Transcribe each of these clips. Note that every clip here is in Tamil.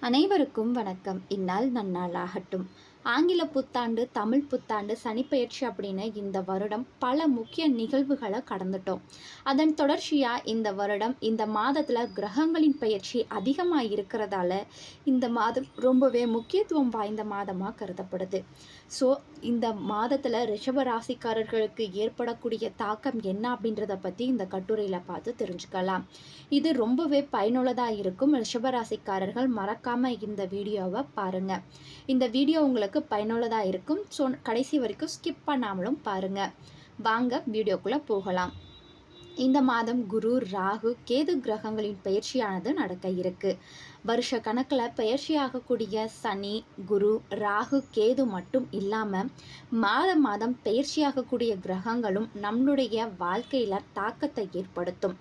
அனைவருக்கும் வணக்கம். இந்நாள் நன்னாளாகட்டும். ஆங்கில புத்தாண்டு தமிழ் புத்தாண்டு சனிப்பெயர்ச்சி அப்படின்னு இந்த வருடம் பல முக்கிய நிகழ்வுகளை கடந்துட்டோம். அதன் தொடர்ச்சியாக இந்த வருடம் இந்த மாதத்தில் கிரகங்களின் பயிற்சி அதிகமாக இருக்கிறதால இந்த மாதம் ரொம்பவே முக்கியத்துவம் வாய்ந்த மாதமாக கருதப்படுது. ஸோ இந்த மாதத்தில் ரிஷப ராசிக்காரர்களுக்கு ஏற்படக்கூடிய தாக்கம் என்ன அப்படின்றத பற்றி இந்த கட்டுரையில் பார்த்து தெரிஞ்சுக்கலாம். இது ரொம்பவே பயனுள்ளதாக இருக்கும். ரிஷப ராசிக்காரர்கள் மறக்காமல் இந்த வீடியோவை பாருங்கள் இந்த வீடியோ உங்களுக்கு பயனுள்ளதாக இருக்கும். ஸோ கடைசி வரைக்கும் ஸ்கிப் பண்ணாமலும் பாருங்கள் வாங்க வீடியோக்குள்ளே போகலாம். இந்த மாதம் குரு ராகு கேது கிரகங்களின் பயிற்சியானது நடக்க இருக்கு. வருஷ கணக்கில் பயிற்சியாகக்கூடிய சனி குரு ராகு கேது மட்டும் இல்லாமல் மாத மாதம் பயிற்சியாகக்கூடிய கிரகங்களும் நம்மளுடைய வாழ்க்கையில் தாக்கத்தை ஏற்படுத்தும்.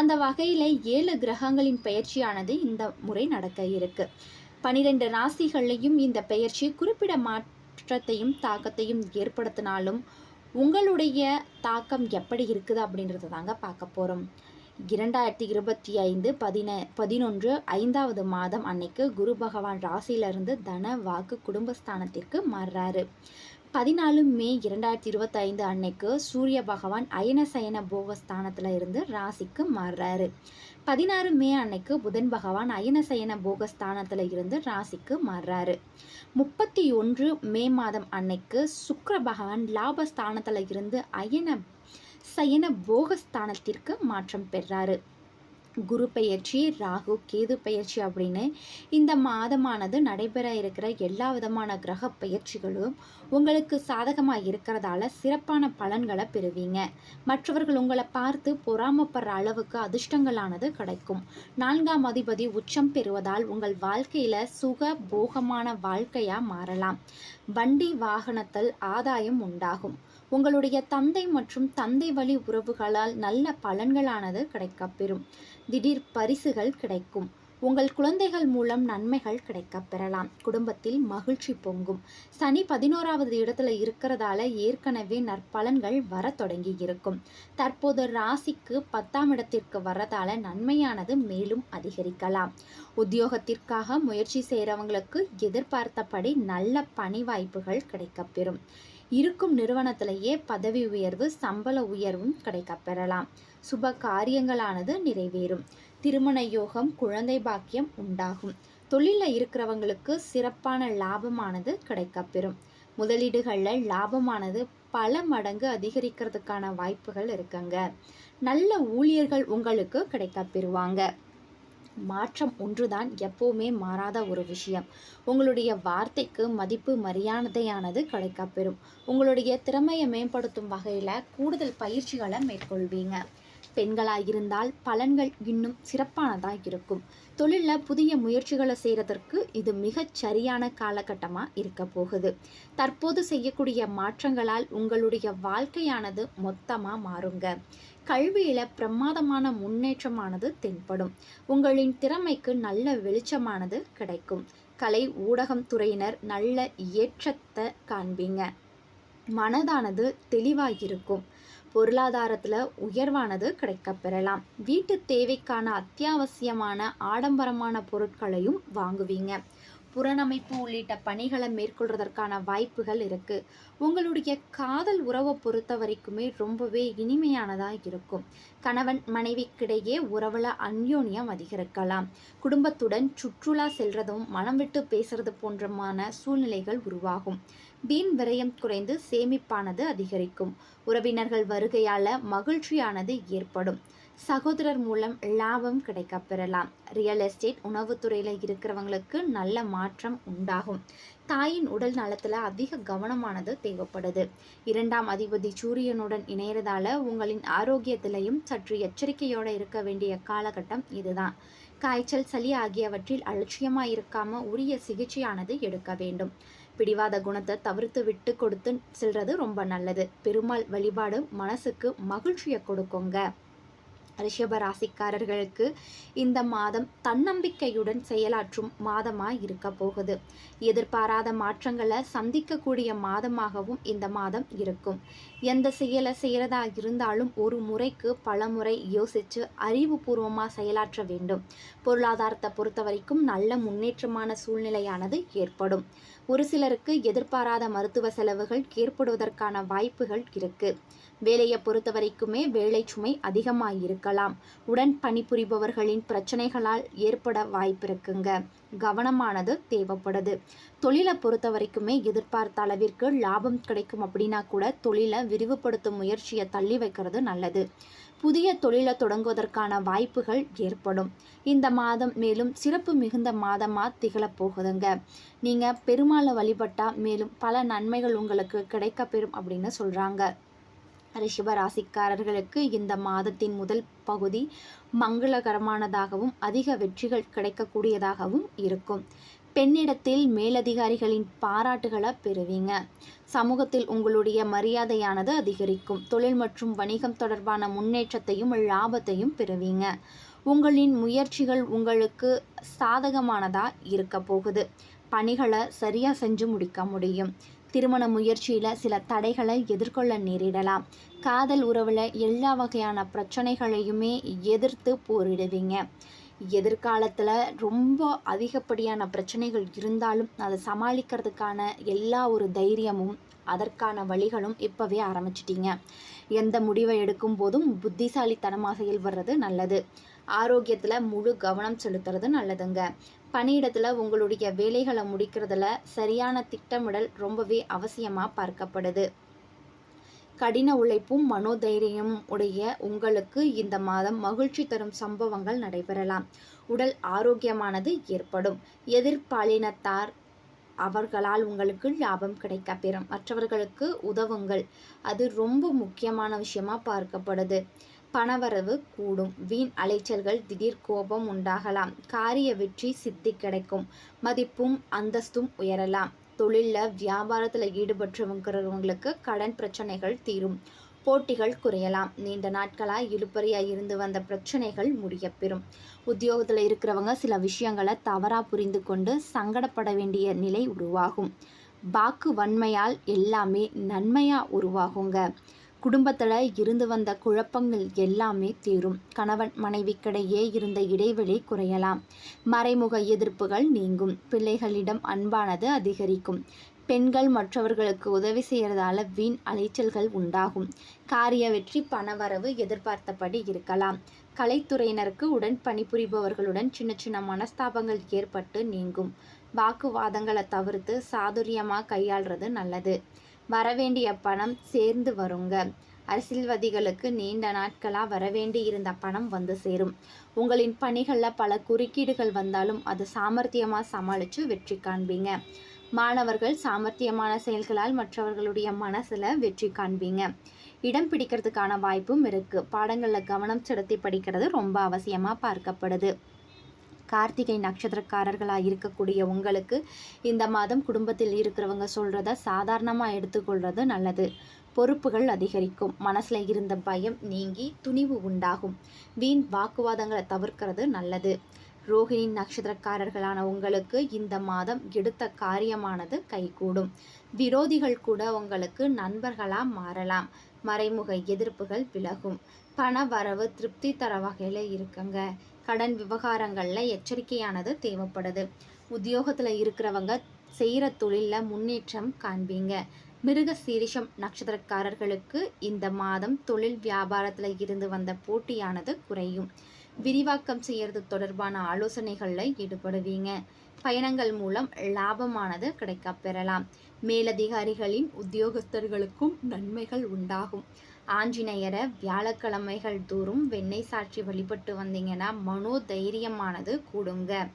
அந்த வகையில் ஏழு கிரகங்களின் பயிற்சியானது இந்த முறை நடக்க இருக்கு. பனிரெண்டு ராசிகளையும் இந்த பெயர்ச்சி குறிப்பிட மாற்றத்தையும் தாக்கத்தையும் ஏற்படுத்தினாலும் உங்களுடைய தாக்கம் எப்படி இருக்குது அப்படின்றத தாங்க பார்க்க போகிறோம் இரண்டாயிரத்தி இருபத்தி ஐந்து பதின பதினொன்று ஐந்தாவது மாதம் அன்னைக்கு குரு பகவான் ராசியிலிருந்து தன வாக்கு குடும்பஸ்தானத்திற்கு மாறுறாரு. பதினாலு மே இரண்டாயிரத்தி இருபத்தைந்து அன்னைக்கு சூரிய பகவான் அயனசயன போகஸ்தானத்தில் இருந்து ராசிக்கு மாறுறாரு. பதினாறு மே அன்னைக்கு புதன் பகவான் அயனசயன போகஸ்தானத்தில் இருந்து ராசிக்கு மாறுறாரு. முப்பத்தி ஒன்று மே மாதம் அன்னைக்கு சுக்கர பகவான் லாபஸ்தானத்தில் இருந்து அயன சயன போகஸ்தானத்திற்கு மாற்றம் பெறாரு. குரு பெயர்ச்சி ராகு கேது பெயர்ச்சி அப்படின்னு இந்த மாதமானது நடைபெற இருக்கிற எல்லா விதமான கிரக பயிற்சிகளும் உங்களுக்கு சாதகமாக இருக்கிறதால சிறப்பான பலன்களை பெறுவீங்க. மற்றவர்கள் உங்களை பார்த்து பொறாமப்படுற அளவுக்கு அதிர்ஷ்டங்களானது கிடைக்கும். நான்காம் அதிபதி உச்சம் பெறுவதால் உங்கள் வாழ்க்கையில் சுக போகமான வாழ்க்கையாக மாறலாம். வண்டி வாகனத்தில் ஆதாயம் உண்டாகும். உங்களுடைய தந்தை மற்றும் தந்தை வழி உறவுகளால் நல்ல பலன்களானது கிடைக்கப்பெறும். திடீர் பரிசுகள் கிடைக்கும். உங்கள் குழந்தைகள் மூலம் நன்மைகள் கிடைக்க பெறலாம் குடும்பத்தில் மகிழ்ச்சி பொங்கும். சனி பதினோராவது இடத்துல இருக்கிறதால ஏற்கனவே நற்பலன்கள் வர தொடங்கி இருக்கும் தற்போது ராசிக்கு பத்தாம் இடத்திற்கு வரதால நன்மையானது மேலும் அதிகரிக்கலாம். உத்தியோகத்திற்காக முயற்சி செய்கிறவங்களுக்கு எதிர்பார்த்தபடி நல்ல பணி வாய்ப்புகள் கிடைக்கப்பெறும். இருக்கும் நிறுவனத்திலேயே பதவி உயர்வு சம்பள உயர்வும் கிடைக்கப் பெறலாம். சுப காரியங்களானது நிறைவேறும். திருமண யோகம் குழந்தை பாக்கியம் உண்டாகும். தொழிலில் இருக்கிறவங்களுக்கு சிறப்பான லாபமானது கிடைக்கப்பெறும் முதலீடுகளில் லாபமானது பல மடங்கு அதிகரிக்கிறதுக்கான வாய்ப்புகள் இருக்குங்க. நல்ல ஊழியர்கள் உங்களுக்கு கிடைக்கப்பெறுவாங்க மாற்றம் ஒன்றுதான் எப்போவுமே மாறாத ஒரு விஷயம். உங்களுடைய வார்த்தைக்கு மதிப்பு மரியாதையானது கிடைக்கப்பெறும். உங்களுடைய திறமையை மேம்படுத்தும் வகையில் கூடுதல் பயிற்சிகளை மேற்கொள்வீங்க. பெண்களாக இருந்தால் பலன்கள் இன்னும் சிறப்பானதாக இருக்கும். தொழிலில் புதிய முயற்சிகளை செய்கிறதற்கு இது மிகச் சரியான காலகட்டமாக இருக்க போகுது. தற்போது செய்யக்கூடிய மாற்றங்களால் உங்களுடைய வாழ்க்கையானது மொத்தமாக மாறுங்க. கல்வியில் பிரமாதமான முன்னேற்றமானது தென்படும். உங்களின் திறமைக்கு நல்ல வெளிச்சமானது கிடைக்கும். கலை ஊடகம் துறையினர் நல்ல ஏற்றத்தை காண்பீங்க. மனதானது தெளிவாகிருக்கும் பொருளாதாரத்தில் உயர்வானது கிடைக்கப் பெறலாம். வீட்டு தேவைக்கான அத்தியாவசியமான ஆடம்பரமான பொருட்களையும் வாங்குவீங்க. புறநமைப்பு உள்ளிட்ட பணிகளை மேற்கொள்வதற்கான வாய்ப்புகள் இருக்குது உங்களுடைய காதல் உறவை பொறுத்த வரைக்குமே ரொம்பவே இனிமையானதாக இருக்கும். கணவன் மனைவிக்கிடையே உறவில் அந்யோன்யம் அதிகரிக்கலாம். குடும்பத்துடன் சுற்றுலா செல்றதும் மனம் விட்டு பேசுறது போன்றமான சூழ்நிலைகள் உருவாகும். வீண் விரயம் குறைந்து சேமிப்பானது அதிகரிக்கும். உறவினர்கள் வருகையால் மகிழ்ச்சியானது ஏற்படும். சகோதரர் மூலம் லாபம் கிடைக்க பெறலாம். ரியல் எஸ்டேட் உணவுத்துறையில் இருக்கிறவங்களுக்கு நல்ல மாற்றம் உண்டாகும். தாயின் உடல் நலத்தில் அதிக கவனமானது தேவைப்படுது. இரண்டாம் அதிபதி சூரியனுடன் இணையறதால உங்களின் ஆரோக்கியத்திலையும் சற்று எச்சரிக்கையோடு இருக்க வேண்டிய காலகட்டம் இதுதான். காய்ச்சல் சளி ஆகியவற்றில் அலட்சியமாக இருக்காம உரிய சிகிச்சையானது எடுக்க வேண்டும். பிடிவாத குணத்தை தவிர்த்து விட்டு கொடுத்து செல்றது ரொம்ப நல்லது. பெருமாள் வழிபாடு மனசுக்கு மகிழ்ச்சியை கொடுக்குங்க. ரிஷப ராசிக்காரர்களுக்கு இந்த மாதம் தன்னம்பிக்கையுடன் செயலாற்றும் மாதமாக இருக்க போகுது. எதிர்பாராத மாற்றங்களை சந்திக்கக்கூடிய மாதமாகவும் இந்த மாதம் இருக்கும். எந்த செயலை செய்கிறதா இருந்தாலும் ஒரு முறைக்கு பல முறை யோசித்து அறிவுபூர்வமாக செயலாற்ற வேண்டும். பொருளாதாரத்தை பொறுத்த வரைக்கும் நல்ல முன்னேற்றமான சூழ்நிலையானது ஏற்படும். ஒரு சிலருக்கு எதிர்பாராத மருத்துவ செலவுகள் ஏற்படுவதற்கான வாய்ப்புகள் இருக்குது வேலையை பொறுத்த வரைக்குமே வேலை சுமை அதிகமாக இருக்கலாம். உடன் பணிபுரிபவர்களின் பிரச்சனைகளால் ஏற்பட வாய்ப்பிருக்குங்க. கவனமானது தேவைப்படுது. தொழிலை பொறுத்த வரைக்குமே எதிர்பார்த்த அளவிற்கு லாபம் கிடைக்கும் அப்படின்னா கூட தொழிலை விரிவுபடுத்தும் முயற்சியை தள்ளி வைக்கிறது நல்லது. புதிய தொழிலை தொடங்குவதற்கான வாய்ப்புகள் ஏற்படும். இந்த மாதம் மேலும் சிறப்பு மிகுந்த மாதமாக திகழப் போகுதுங்க. நீங்கள் பெருமாளை வழிபட்டால் மேலும் பல நன்மைகள் உங்களுக்கு கிடைக்கப்பெறும் அப்படின்னு சொல்கிறாங்க ரிஷப ராசிக்காரர்களுக்கு இந்த மாதத்தின் முதல் பகுதி மங்களகரமானதாகவும் அதிக வெற்றிகள் கிடைக்கக்கூடியதாகவும் இருக்கும். பெண்ணிடத்தில் மேலதிகாரிகளின் பாராட்டுகளை பெறுவீங்க. சமூகத்தில் உங்களுடைய மரியாதையானது அதிகரிக்கும். தொழில் மற்றும் வணிகம் தொடர்பான முன்னேற்றத்தையும் லாபத்தையும் பெறுவீங்க. உங்களின் முயற்சிகள் உங்களுக்கு சாதகமானதாக இருக்க போகுது. பணிகளை சரியாக செஞ்சு முடிக்க முடியும். திருமண முயற்சியில் சில தடைகளை எதிர்கொள்ள நேரிடலாம். காதல் உறவில் எல்லா வகையான பிரச்சனைகளையுமே எதிர்த்து போரிடுவீங்க. எதிர்காலத்தில் ரொம்ப அதிகப்படியான பிரச்சனைகள் இருந்தாலும் அதை சமாளிக்கிறதுக்கான எல்லா ஒரு தைரியமும் அதற்கான வழிகளும் இப்போவே ஆரம்பிச்சிட்டிங்க. எந்த முடிவை எடுக்கும் போதும் புத்திசாலித்தனமாக செயல்படுறது நல்லது. ஆரோக்கியத்தில் முழு கவனம் செலுத்துறது நல்லதுங்க. பணியிடத்தில் உங்களுடைய வேலைகளை முடிக்கிறதுல சரியான திட்டமிடல் ரொம்பவே அவசியமாக பார்க்கப்படுது. கடின உழைப்பும் மனோதைரியமும் உடைய உங்களுக்கு இந்த மாதம் மகிழ்ச்சி தரும் சம்பவங்கள் நடைபெறலாம். உடல் ஆரோக்கியமானது ஏற்படும். எதிர்பாலினத்தார் அவர்களால் உங்களுக்கு லாபம் கிடைக்க பெறும். மற்றவர்களுக்கு உதவுங்கள். அது ரொம்ப முக்கியமான விஷயமா பார்க்கப்படுது. பணவரவு கூடும். வீண் அலைச்சல்கள் திடீர் கோபம் உண்டாகலாம். காரிய வெற்றி சித்தி கிடைக்கும். மதிப்பும் அந்தஸ்தும் உயரலாம். தொழிலில் வியாபாரத்தில் ஈடுபட்டவங்கிறவங்களுக்கு கடன் பிரச்சனைகள் தீரும். போட்டிகள் குறையலாம். நீண்ட நாட்களாக இழுப்பறியாக இருந்து வந்த பிரச்சனைகள் முடியப்பெறும். உத்தியோகத்தில் இருக்கிறவங்க சில விஷயங்களை தவறாக புரிந்து கொண்டு சங்கடப்பட வேண்டிய நிலை உருவாகும். வாக்கு வன்மையால் எல்லாமே நன்மையாக உருவாகுங்க. குடும்பத்தில் இருந்து வந்த குழப்பங்கள் எல்லாமே தீரும். கணவன் மனைவிக்கிடையே இருந்த இடைவெளி குறையலாம். மறைமுக எதிர்ப்புகள் நீங்கும். பிள்ளைகளிடம் அன்பானது அதிகரிக்கும். பெண்கள் மற்றவர்களுக்கு உதவி செய்கிறதால வீண் அலைச்சல்கள் உண்டாகும். காரிய வெற்றி பணவரவு எதிர்பார்த்தபடி இருக்கலாம். கலைத்துறையினருக்கு உடன் பணிபுரிபவர்களுடன் சின்ன சின்ன மனஸ்தாபங்கள் ஏற்பட்டு நீங்கும். வாக்குவாதங்களை தவிர்த்து சாதுரியமாக கையாள்றது நல்லது. வரவேண்டிய பணம் சேர்ந்து வருங்க. அரசியல்வாதிகளுக்கு நீண்ட நாட்களாக வரவேண்டி இருந்த பணம் வந்து சேரும். உங்களின் பணிகளில் பல குறுக்கீடுகள் வந்தாலும் அது சாமர்த்தியமாக சமாளித்து வெற்றி காண்பீங்க. மாணவர்கள் சாமர்த்தியமான செயல்களால் மற்றவர்களுடைய மனசில் வெற்றி காண்பீங்க. இடம் பிடிக்கிறதுக்கான வாய்ப்பும் இருக்குது பாடங்களில் கவனம் செலுத்தி படிக்கிறது ரொம்ப அவசியமாக பார்க்கப்படுது. கார்த்திகை நட்சத்திரக்காரர்களாக இருக்கக்கூடிய உங்களுக்கு இந்த மாதம் குடும்பத்தில் இருக்கிறவங்க சொல்கிறத சாதாரணமாக எடுத்துக்கொள்வது நல்லது. பொறுப்புகள் அதிகரிக்கும். மனசில் இருந்த பயம் நீங்கி துணிவு உண்டாகும். வீண் வாக்குவாதங்களை தவிர்க்கிறது நல்லது. ரோஹிணி நட்சத்திரக்காரர்களான உங்களுக்கு இந்த மாதம் எடுத்த காரியமானது கைகூடும். விரோதிகள் கூட உங்களுக்கு நண்பர்களாக மாறலாம். மறைமுக எதிர்ப்புகள் விலகும். பண வரவு திருப்தி தர வகையில் இருக்குங்க. கடன் விவகாரங்களில் எச்சரிக்கையானது தேவைப்படுது. உத்தியோகத்தில் இருக்கிறவங்க செய்கிற தொழிலில் முன்னேற்றம் காண்பீங்க. மிருக சீரிஷம் நட்சத்திரக்காரர்களுக்கு இந்த மாதம் தொழில் வியாபாரத்தில் இருந்து வந்த போட்டியானது குறையும். விரிவாக்கம் செய்கிறது தொடர்பான ஆலோசனைகளில் ஈடுபடுவீங்க. பயணங்கள் மூலம் லாபமானது கிடைக்க பெறலாம். மேலதிகாரிகளின் உத்தியோகஸ்தர்களுக்கும் நன்மைகள் உண்டாகும். ஆஞ்சநேயரை வியாழக்கிழமைகள் தோறும் வெண்ணெய் சாட்சி வழிபட்டு வந்தீங்கன்னா மனோ தைரியமானது கூடுங்க.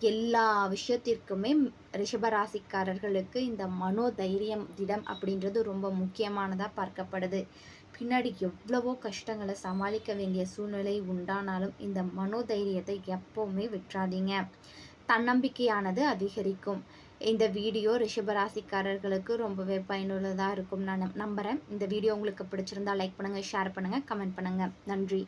எல்லா விஷயத்திற்குமே ரிஷபராசிக்காரர்களுக்கு இந்த மனோ தைரியம் திடம் அப்படின்றது ரொம்ப முக்கியமானதாக பார்க்கப்படுது. பின்னாடி எவ்வளவோ கஷ்டங்களை சமாளிக்க வேண்டிய சூழ்நிலை உண்டானாலும் இந்த மனோதைரியத்தை எப்போவுமே விட்டுறாதீங்க. தன்னம்பிக்கையானது அதிகரிக்கும். இந்த வீடியோ ரிஷபராசிக்காரர்களுக்கு ரொம்பவே பயனுள்ளதாக இருக்கும் நான் நம்புகிறேன் இந்த வீடியோ உங்களுக்கு பிடிச்சிருந்தா லைக் பண்ணுங்கள் ஷேர் பண்ணுங்கள் கமெண்ட் பண்ணுங்கள் நன்றி.